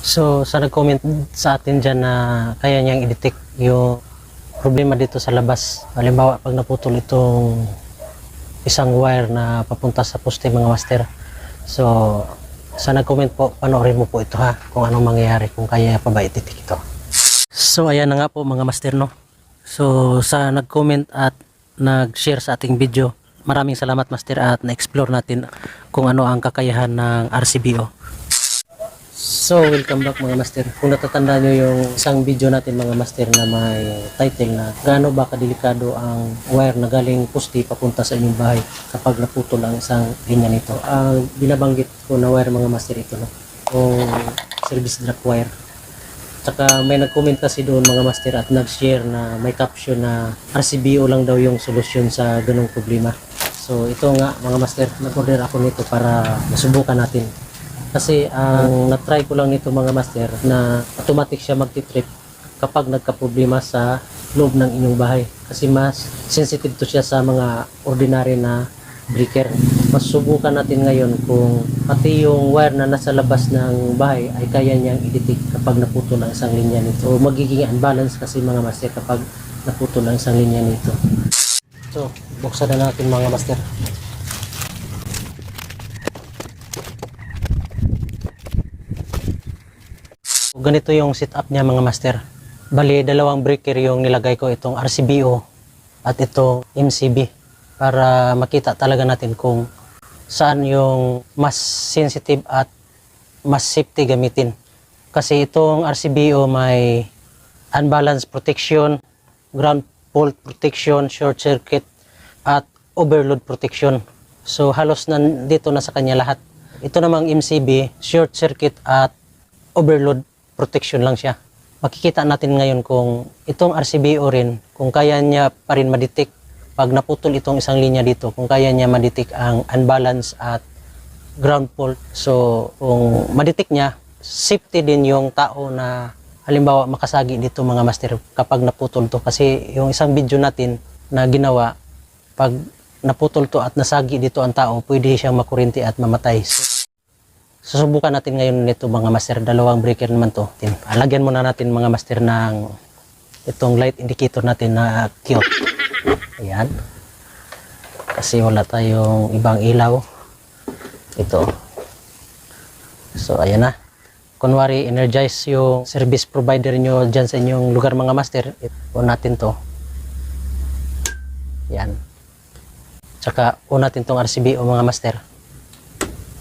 So, sa nag-comment sa atin dyan na kaya niyang i-detect yung problema dito sa labas. Halimbawa, pag naputol itong isang wire na papunta sa poste mga master. So, sa nag-comment po, panoorin mo po ito ha, kung anong mangyayari, kung kaya pa ba i-detect ito. So, ayan na nga po mga master, no? So, sa nag-comment at nag-share sa ating video, maraming salamat master at na-explore natin kung ano ang kakayahan ng RCBO. So, welcome back mga master. Kung natatandaan nyo yung isang video natin mga master na may title na gaano ba kadelikado ang wire na galing poste papunta sa inyong bahay kapag naputol ang isang linya nito. Ang binabanggit ko na wire mga master ito, no? Yung service drop wire. Tsaka may nag-comment kasi doon mga master at nag-share na may caption na RCBO lang daw yung solusyon sa ganong problema. So ito nga mga master, nag-order ako nito para masubukan natin. Kasi ang na-try ko lang nito mga master na automatic siya magti-trip kapag nagka-problema sa loob ng inyong bahay. Kasi mas sensitive to siya sa mga ordinary na breaker. Masubukan natin ngayon kung pati yung wire na nasa labas ng bahay ay kaya niyang i-detect kapag naputol ang isang linya nito. O magiging unbalance kasi mga master kapag naputol ang isang linya nito. So, buksan na natin mga master. Ganito yung setup niya mga master. Bali, dalawang breaker yung nilagay ko itong RCBO at itong MCB para makita talaga natin kung saan yung mas sensitive at mas safety gamitin. Kasi itong RCBO may unbalanced protection, ground fault protection, short circuit, at overload protection. So halos nandito na sa kanya lahat. Ito namang MCB, short circuit at overload protection lang siya. Makikita natin ngayon kung itong RCBO rin, kung kaya niya pa rin madetect pag naputol itong isang linya dito, kung kaya niya madetect ang unbalance at ground fault. So, kung madetect niya, safety din yung tao na halimbawa makasagi dito mga master kapag naputol to. Kasi yung isang video natin na ginawa, pag naputol to at nasagi dito ang tao, pwede siyang makurinti at mamatay. So, Susubukan natin ngayon nito mga master, dalawang breaker naman to. Alagyan muna natin mga master ng itong light indicator natin na cute. Ayan. Kasi wala tayong ibang ilaw. Ito. So ayan na. Kunwari energize yung service provider nyo dyan sa inyong lugar mga master. On natin to. Yan. Tsaka on natin tong RCBO mga master.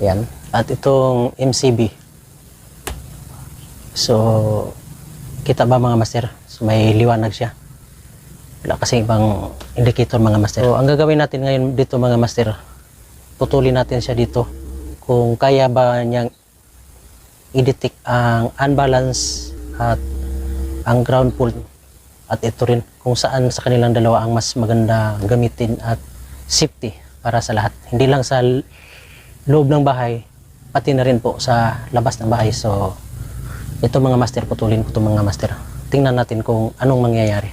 Yan. At itong MCB. So, kita ba mga master? So, may liwanag siya. Wala kasi ibang indicator mga master. So, ang gagawin natin ngayon dito mga master, putulin natin siya dito. Kung kaya ba niyang i-detect ang unbalance at ang ground fault at ito rin kung saan sa kanilang dalawa ang mas maganda gamitin at safety para sa lahat. Hindi lang sa loob ng bahay, pati na rin po sa labas ng bahay. So, ito mga master, putulin ko ito mga master. Tingnan natin kung anong mangyayari.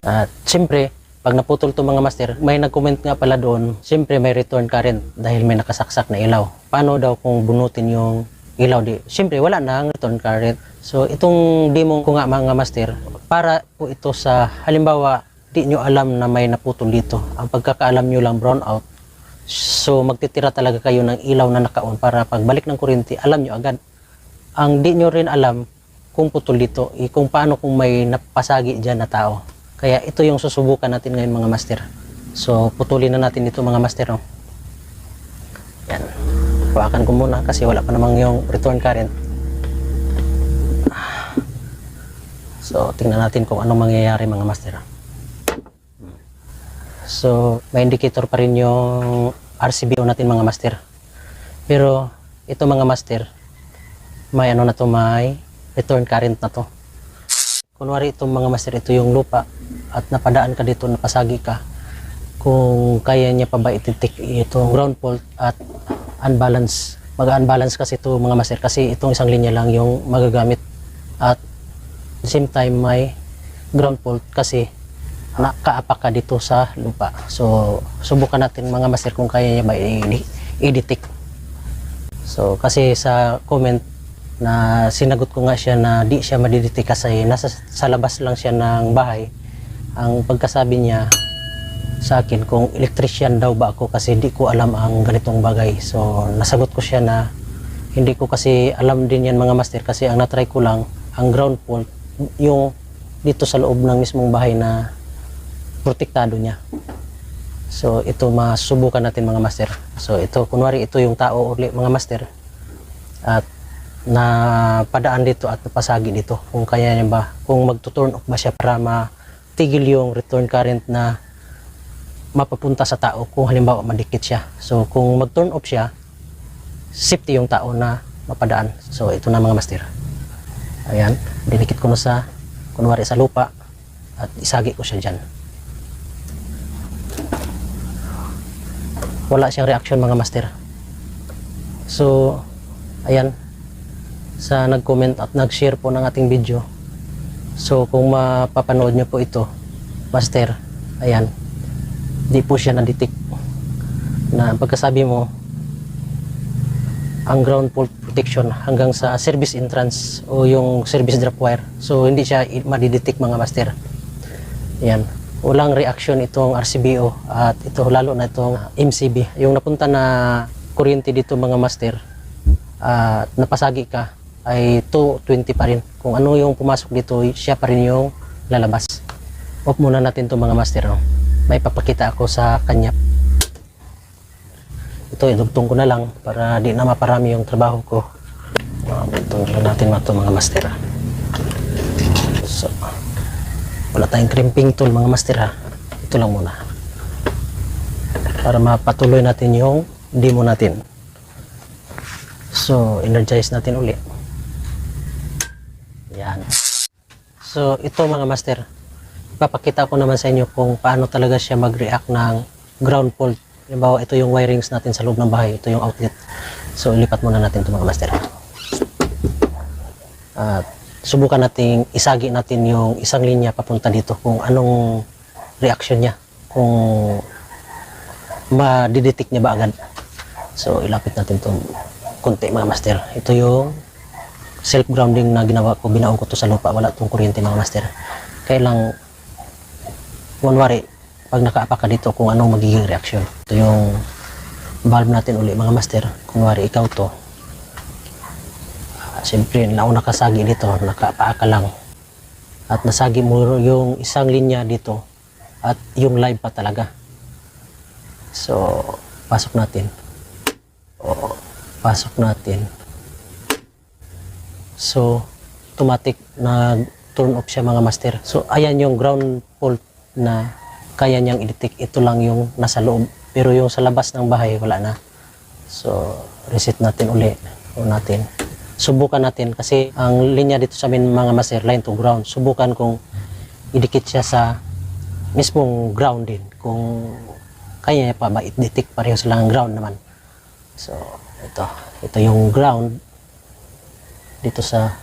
At siyempre, pag naputol to mga master, may nag-comment nga pala doon, siyempre may return current dahil may nakasaksak na ilaw. Paano daw kung bunutin yung ilaw di? Siyempre, wala na ang return current. So, itong demo ko nga mga master, para po ito sa, halimbawa, di nyo alam na may naputol dito. Ang pagkakaalam nyo lang brown out. So, magtitira talaga kayo ng ilaw na naka-on para pagbalik ng kuryente, alam nyo agad. Ang di nyo rin alam kung putol dito, eh, kung paano kung may napasagi dyan na tao. Kaya ito yung susubukan natin ngayon mga master. So, putulin na natin ito mga master. No? Yan. Hawakan ko muna kasi wala pa namang yung return current. So, tingnan natin kung anong mangyayari mga master. So, may indicator pa rin yung RCBO natin mga master. Pero, ito mga master, may ano na to, may return current na to. Kunwari itong mga master, ito yung lupa at napadaan ka dito, napasagi ka. Kung kaya niya pa ba ititik itong ground fault at unbalance. Mag-unbalance kasi ito mga master kasi itong isang linya lang yung magagamit. At same time may ground fault kasi nakaapak ka dito sa lupa. So, subukan natin mga master kung kaya niya ba i-detect. So kasi sa comment na sinagot ko nga siya na di siya madidetect kasi nasa sa labas lang siya ng bahay. Ang pagkasabi niya sa akin kung electrician daw ba ako kasi di ko alam ang ganitong bagay. So nasagot ko siya na hindi ko kasi alam din yan mga master kasi ang natry ko lang ang ground fault yung dito sa loob ng mismong bahay na protektado niya. So ito masubukan natin mga master. So ito kunwari ito yung tao uli mga master at na padaan dito at napasagi dito kung kaya niya ba kung magtuturn off ba siya para matigil yung return current na mapapunta sa tao kung halimbawa madikit siya. So kung mag-turn off siya, safety yung tao na mapadaan. So ito na mga master. Ayan, dinikit ko na sa kunwari sa lupa at isagi ko siya dyan. Wala siyang reaction mga master. So, ayan, sa nag-comment at nag-share po ng ating video. So, kung mapapanood nyo po ito, master, ayan, di po siya na-detect. Na pagkasabi mo ang ground fault protection hanggang sa service entrance o yung service drop wire. So hindi siya madidetect mga master. Yan walang reaction itong RCBO at ito lalo na itong MCB yung napunta na kuryente dito mga master at napasagi ka ay 220 pa rin. Kung ano yung pumasok dito siya pa rin yung lalabas. Off muna natin to mga master no? may papakita ako sa kanya. Ito idugtong ko na lang para di na maparami yung trabaho ko. Uh, itong natin mato mga master ah. so wala tayong crimping tool mga master ha ito lang muna para mapatuloy natin yung demo natin so energize natin uli yan so ito mga master papakita ko naman sa inyo kung paano talaga siya mag-react ng ground fault. Halimbawa, ito yung wirings natin sa loob ng bahay. Ito yung outlet. So, ilipat muna natin ito mga master. At subukan natin, isagi natin yung isang linya papunta dito kung anong reaction niya. Kung madidetect niya ba agad. So, ilapit natin ito konti mga master. Ito yung self-grounding na ginawa ko. Binaon ko to sa lupa. Wala itong kuryente mga master. Kaya lang kunwari, pag nakaapa ka dito kung anong magiging reaksyon. Ito yung valve natin uli mga master. Kunwari, ikaw to. Siyempre, nauna kasagi dito, nakaapa ka lang. At nasagi mo yung isang linya dito at yung live pa talaga. So, pasok natin. O, pasok natin. So, automatic na turn off siya mga master. So, ayan yung ground fault na kaya niyang i-detect. Ito lang yung nasa loob. Pero yung sa labas ng bahay, wala na. So, reset natin uli. O natin. Subukan natin kasi ang linya dito sa amin mga master, line to ground. Subukan kung idikit siya sa mismong ground din. Kung kaya niya pa ba i-detect pareho silang ground naman. So, ito. Ito yung ground dito sa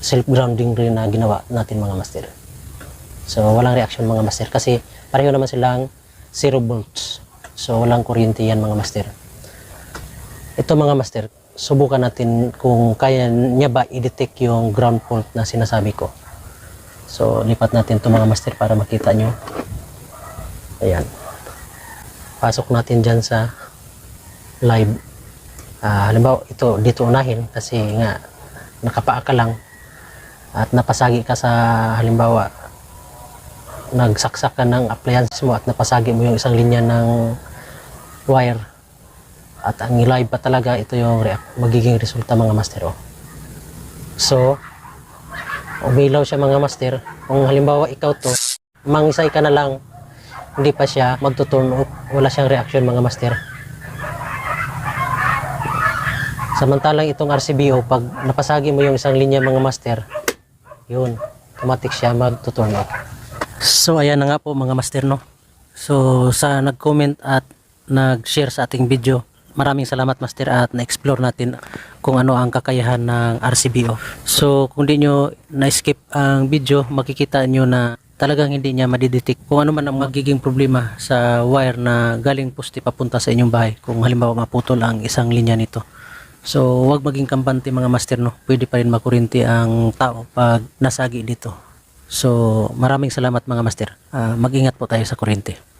self-grounding rin na ginawa natin mga master. So, walang reaction mga master kasi pareho naman silang 0 volts. So, walang kuryente yan mga master. Ito mga master, subukan natin kung kaya niya ba i-detect yung ground fault na sinasabi ko. So, lipat natin ito mga master para makita nyo. Ayan. Pasok natin dyan sa live. Ah, halimbawa, ito dito unahin kasi nga nakapaa ka lang at napasagi ka sa halimbawa nagsaksak ka ng appliances mo at napasagi mo yung isang linya ng wire at ang live pa talaga ito yung magiging resulta mga master oh. so umilaw siya mga master kung halimbawa ikaw to mangisay ka na lang hindi pa siya magtuturn off wala siyang reaction mga master samantalang itong RCBO pag napasagi mo yung isang linya mga master yun automatic siya magtuturn off So ayan na nga po mga master no. So sa nag-comment at nag-share sa ating video, maraming salamat master at na-explore natin kung ano ang kakayahan ng RCBO. So kung di nyo na-skip ang video, makikita nyo na talagang hindi niya madidetect kung ano man ang magiging problema sa wire na galing poste papunta sa inyong bahay kung halimbawa maputol ang isang linya nito. So, wag maging kampante mga master, no? Pwede pa rin makurinti ang tao pag nasagi dito. So, maraming salamat mga master. Ah, mag-ingat po tayo sa kuryente.